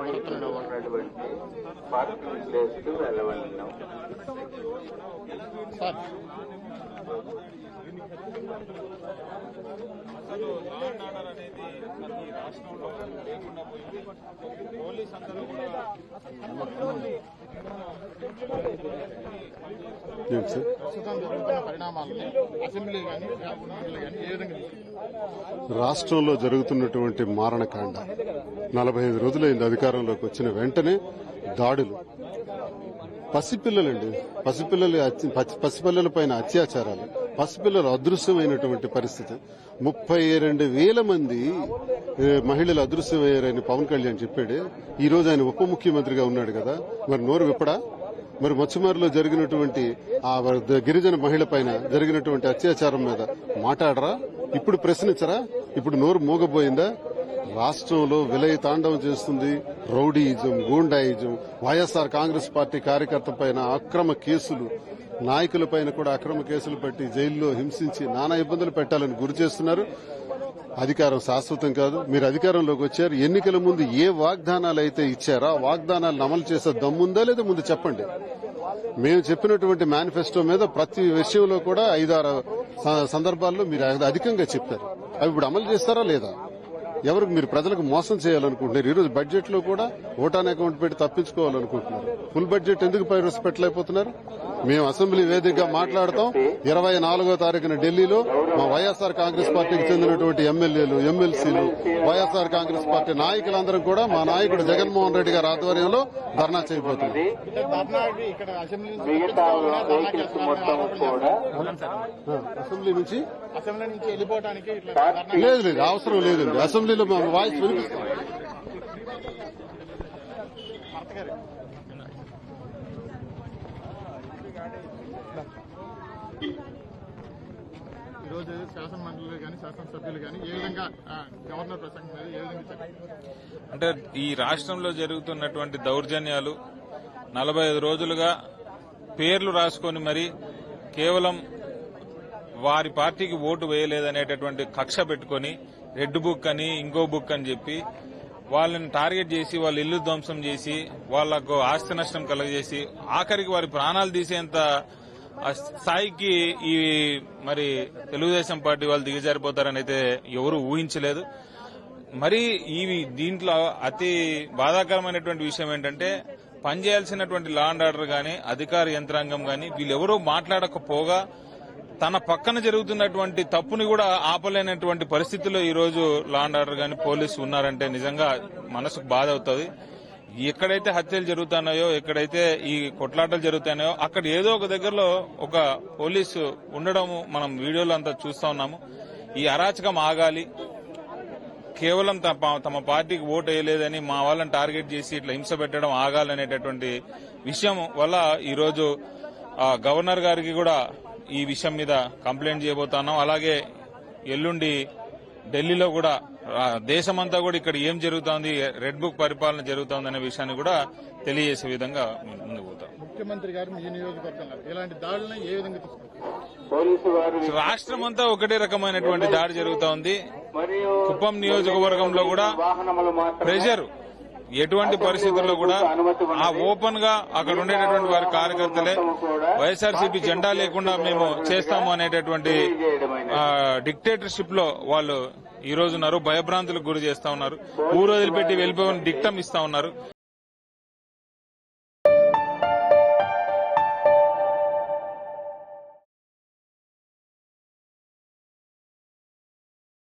వైపున ఉన్నటువంటి parking ప్లేస్కు వెళ్ళవలను. Sir. అసలు లా అండ్ ఆర్డర్ అనేది ఈ రాష్ట్రంలో లేకుండా పోయింది పోలీస్ అందరూ కూడా రాష్ట్రంలో జరుగుతున్నటువంటి మారణకాండ. నలభై ఐదు రోజులైంది అధికారంలోకి వచ్చిన వెంటనే దాడులు. పసిపిల్లలండి. పసిపిల్లల పసిపిల్లల పైన అత్యాచారాలు. పసిపిల్లలు అదృశ్యమైనటువంటి పరిస్థితి. ముప్పై రెండు వేల మంది మహిళలు అదృశ్యమయ్యారని పవన్ కళ్యాణ్ చెప్పాడు. ఈ రోజు ఆయన ఉప ముఖ్యమంత్రిగా ఉన్నాడు కదా. మరి నోరు విప్పడా? మరి మచ్చుమారిలో జరిగినటువంటి ఆ గిరిజన మహిళ పైన జరిగినటువంటి అత్యాచారం మీద మాట్లాడరా? ఇప్పుడు ప్రశ్నించరా? ఇప్పుడు నోరు మూగబోయిందా? రాష్ట్రంలో విలయ తాండవం చేస్తుంది rowdyism goondaism YSR Congress party కార్యకర్త పైన అక్రమ కేసులు నాయకుల పైన కూడా అక్రమ కేసులు పెట్టి జైల్లో హింసించి నానా ఇబ్బందులు పెట్టాలని గురి చేస్తున్నారు. అధికారం శాశ్వతం కాదు. మీరు అధికారంలోకి వచ్చారు. ఎన్నికల ముందు ఏ వాగ్దానాలు అయితే ఇచ్చారో ఆ వాగ్దానాలను అమలు చేసే దమ్ముందా లేదా ముందు చెప్పండి. మేము చెప్పినటువంటి మేనిఫెస్టో మీద ప్రతి విషయంలో కూడా ఐదారు స- సందర్భాల్లో మీరు అధికంగా చెప్పారు. అవి ఇప్పుడు అమలు చేస్తారా లేదా? ఎవరికి మీరు ప్రజలకు మోసం చేయాలనుకుంటున్నారు? ఈరోజు బడ్జెట్లో కూడా ఓటాన్ అకౌంట్ పెట్టి తప్పించుకోవాలనుకుంటున్నారు. ఫుల్ బడ్జెట్ ఎందుకు పెట్టలేకపోతున్నారు? మేము అసెంబ్లీ వేదికగా మాట్లాడతాం. ఇరవై నాలుగో తారీఖున ఢిల్లీలో మా వైఎస్ఆర్ కాంగ్రెస్ పార్టీకి చెందినటువంటి ఎమ్మెల్యేలు ఎమ్మెల్సీలు వైఎస్ఆర్ కాంగ్రెస్ పార్టీ నాయకులందరం కూడా మా నాయకుడు జగన్మోహన్ రెడ్డి గారి ఆధ్వర్యంలో ధర్నా చేయబోతున్నారు అసెంబ్లీ నుంచి? లేదు లేదు అవసరం లేదండి. అసెంబ్లీలో మా వాయిస్ వినిపిస్తాం భర్త గారు ఈరోజు శాసన మండలి కానీ శాసనసభ్యులు కానీ ఏ విధంగా గవర్నర్ ప్రసంగం మీద ఏ విధంగా అంటే ఈ రాష్ట్రంలో జరుగుతున్నటువంటి దౌర్జన్యాలు నలభై ఐదు రోజులుగా పేర్లు రాసుకొని మరి కేవలం వారి పార్టీకి ఓటు వేయలేదనేటటువంటి కక్ష పెట్టుకొని రెడ్ బుక్ అని ఇంకో బుక్ అని చెప్పి వాళ్ళని టార్గెట్ చేసి వాళ్ళ ఇల్లు ధ్వంసం చేసి వాళ్ళకు ఆస్తి నష్టం కలగజేసి ఆఖరికి వారి ప్రాణాలు తీసేంత స్థాయికి ఈ మరి తెలుగుదేశం పార్టీ వాళ్ళు దిగజారిపోతారని అయితే ఎవరు ఊహించలేదు. మరి ఈ దీంట్లో అతి బాధాకరమైనటువంటి విషయం ఏంటంటే పనిచేయాల్సినటువంటి లా అండ్ ఆర్డర్ గాని అధికార యంత్రాంగం గాని వీళ్ళెవరూ మాట్లాడకపోగా తన పక్కన జరుగుతున్నటువంటి తప్పుని కూడా ఆపలేనటువంటి పరిస్థితిలో ఈ రోజు లా అండ్ ఆర్డర్ గాని పోలీసు ఉన్నారంటే నిజంగా మనసుకు బాధ అవుతుంది. ఎక్కడైతే హత్యలు జరుగుతున్నాయో ఎక్కడైతే ఈ కొట్లాటలు జరుగుతున్నాయో అక్కడ ఏదో ఒక దగ్గరలో ఒక పోలీసు ఉండడం మనం వీడియోలో అంతా చూస్తా ఉన్నాము. ఈ అరాచకం ఆగాలి. కేవలం తమ తమ పార్టీకి ఓటు వేయలేదని మా వాళ్ళని టార్గెట్ చేసి ఇట్లా హింస పెట్టడం ఆగాలనేటటువంటి విషయం వల్ల ఈరోజు ఆ, గవర్నర్ గారికి కూడా ఈ విషయం మీద కంప్లైంట్ చేయబోతున్నాం. అలాగే ఎల్లుండి ఢిల్లీలో కూడా దేశమంతా కూడా ఇక్కడ ఏం జరుగుతోంది రెడ్ బుక్ పరిపాలన జరుగుతోంది అనే విషయాన్ని కూడా తెలియజేసే విధంగా ముందుకు పోతాం. ముఖ్యమంత్రి గారు మీ నియోజకవర్గంలో ఇలాంటి దాడులను ఏ విధంగా తీసుకుంటారు పోలీసు వారు రాష్ట్రం అంతా ఒకటే రకమైనటువంటి దాడి జరుగుతోంది. మరియు కుప్పం నియోజకవర్గంలో కూడా ప్రెషర్ ఎటువంటి పరిస్థితుల్లో కూడా ఆ ఓపెన్గా అక్కడ ఉండేటటువంటి వారి కార్యకర్తలే వైఎస్ఆర్సీపీ జెండా లేకుండా మేము చేస్తాము అనేటటువంటి డిక్టేటర్షిప్లో వాళ్ళు ఈ రోజు ఉన్నారు భయభ్రాంతులకు గురి చేస్తా ఉన్నారు. ఊరు వదిలిపెట్టి వెళ్ళిపోయిన డిక్టం ఇస్తా ఉన్నారు.